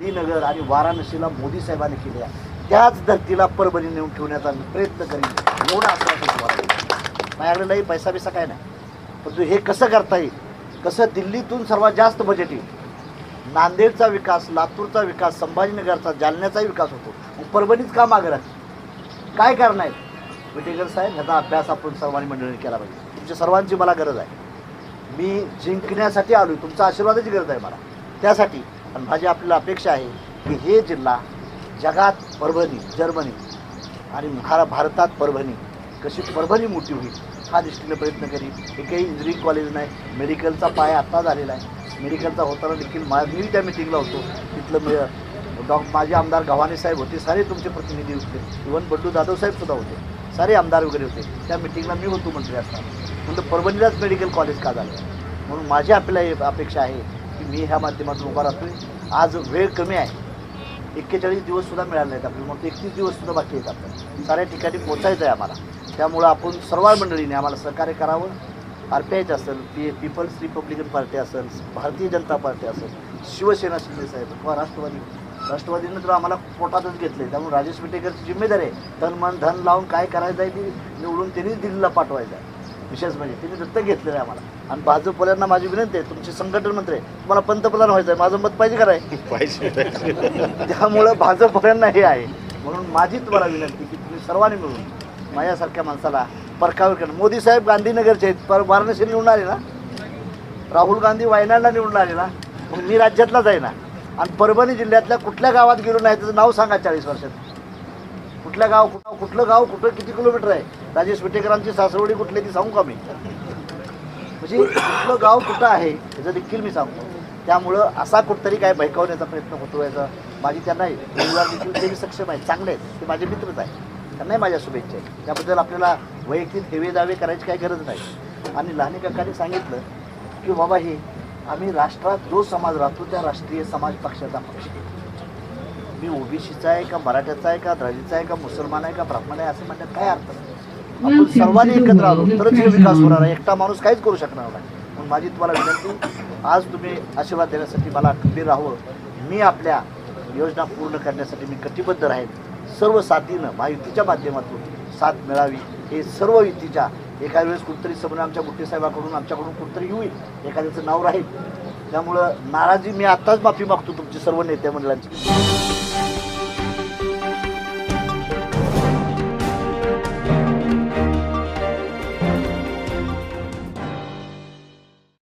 श्रीनगर आणि वाराणसीला मोदी साहेबांनी केल्या त्याच धर्तीला परभणी नेऊन ठेवण्याचा मी प्रयत्न करीन. एवढा आश्वासन तुम्हाला. माझ्याकडे नाही पैसा बिसा काय नाही. परंतु हे कसं करता येईल? कसं दिल्लीतून सर्वात जास्त बजेट येईल? नांदेडचा विकास लातूरचा विकास संभाजीनगरचा जालन्याचाही विकास होतो. मग परभणीच का मागं राहते? काय कारण आहे? विटेकर साहेब ह्याचा अभ्यास आपण सर्वांनी मंडळीने केला पाहिजे. तुमच्या सर्वांची मला गरज आहे. मी जिंकण्यासाठी आलो तुमचा आशीर्वादाची गरज आहे मला. त्यासाठी आणि माझी आपल्याला अपेक्षा आहे की हे जिल्हा जगात परभणी जर्मनी आणि महारा भारतात परभणी कशी परभणी मोठी होईल हा दृष्टीने प्रयत्न करीन. एकही इंजिनिअरिंग कॉलेज नाही मेडिकलचा पाया आत्ता झालेला आहे. मेडिकलचा होताना देखील मा मी त्या मिटिंगला होतो. तिथलं मी डॉ माझे आमदार गव्हाणे साहेब होते सारे तुमचे प्रतिनिधी होते. इवन बंडू जाधव साहेब सुद्धा होते. सारे आमदार वगैरे होते. त्या मिटिंगला मी होतो म्हटले असताना म्हणलं परभणीलाच मेडिकल कॉलेज का झालं? म्हणून माझी आपल्याला अपेक्षा आहे की मी ह्या माध्यमातून उभा राहतोय. आज वेळ कमी आहे. एक्केचाळीस दिवससुद्धा मिळाले आहेत आपल्याला. मग एकतीस दिवससुद्धा बाकी आहेत आपल्याला. साऱ्या ठिकाणी पोचायचं आहे आम्हाला. त्यामुळं आपण सर्व मंडळीने आम्हाला सहकार्य करावं. आर पी आयचं असेल पी पीपल्स रिपब्लिकन पार्टी असेल भारतीय जनता पार्टी असेल शिवसेना शिंदे साहेब किंवा राष्ट्रवादी. राष्ट्रवादीनं तर आम्हाला पोटातच घेतले त्यामुळे राजेश विटेकरची जिम्मेदारी आहे. तन मन धन लावून काय करायचं आहे ती निवडून त्यांनीच दिल्लीला पाठवायचं आहे. विशेष म्हणजे त्यांनी दत्तक घेतलेलं आहे आम्हाला. आणि भाजपवाल्यांना माझी विनंती आहे तुमचे संघटन मंत्री आहे. तुम्हाला पंतप्रधान व्हायचं आहे माझं मत पाहिजे का नाही पाहिजे त्यामुळं भाजपवाल्यांना हे आहे. म्हणून माझी तुम्हाला विनंती की तुम्ही सर्वांनी मिळून माझ्यासारख्या माणसाला परकावर करणं मोदी साहेब गांधीनगरचे आहेत पर वाराणसी निवडून आले ना? राहुल गांधी वायनाडला निवडून आले ना? मग मी राज्यातलाच आहे ना? आणि परभणी जिल्ह्यातल्या कुठल्या गावात गेलो नाही त्याचं नाव सांगा चाळीस वर्षात. कुठल्या गाव कुठं कुठलं गाव कुठं किती किलोमीटर आहे? राजेश विटेकरांची सासवडी कुठली ती सांगू का मी? म्हणजे कुठलं गाव कुठं आहे त्याचं देखील मी सांगतो. त्यामुळं असा कुठतरी काय भयकावण्याचा प्रयत्न होतो याचा माझी त्यांना रविवार देखील ते सक्षम आहेत चांगले आहेत. ते माझे मित्रच आहेत. त्यांनाही माझ्या शुभेच्छा आहेत. त्याबद्दल आपल्याला वैयक्तिक हेवे दावे करायची काही गरज नाही. आणि लहानी काकांनी सांगितलं की बाबा हे आम्ही राष्ट्रात जो समाज राहतो त्या राष्ट्रीय समाज पक्षाचा पक्ष आहे. मी ओबीसीचा आहे का मराठ्याचा आहे का द्रविडचा आहे का मुसलमान आहे का ब्राह्मण आहे असं म्हणण्यात काय अर्थ नाही. आपण सर्वांनी एकत्र आलो तरच हे विकास होणार आहे. एकटा माणूस काहीच करू शकणार नाही. म्हणून माझी तुम्हाला विनंती आज तुम्ही आशीर्वाद देण्यासाठी मला खंबीर राहावं. मी आपल्या योजना पूर्ण करण्यासाठी मी कटिबद्ध राहील सर्व साथीनं महायुतीच्या माध्यमातून साथ मिळावी. हे सर्व युतीच्या एका वेळेस कुठतरी समोर आमच्या गुट्टे साहेबाकडून आमच्याकडून कुठतरी होईल एखाद्याचं नाव राहील. त्यामुळं नाराजी मी आत्ताच माफी मागतो तुमची सर्व नेते मंडळांची.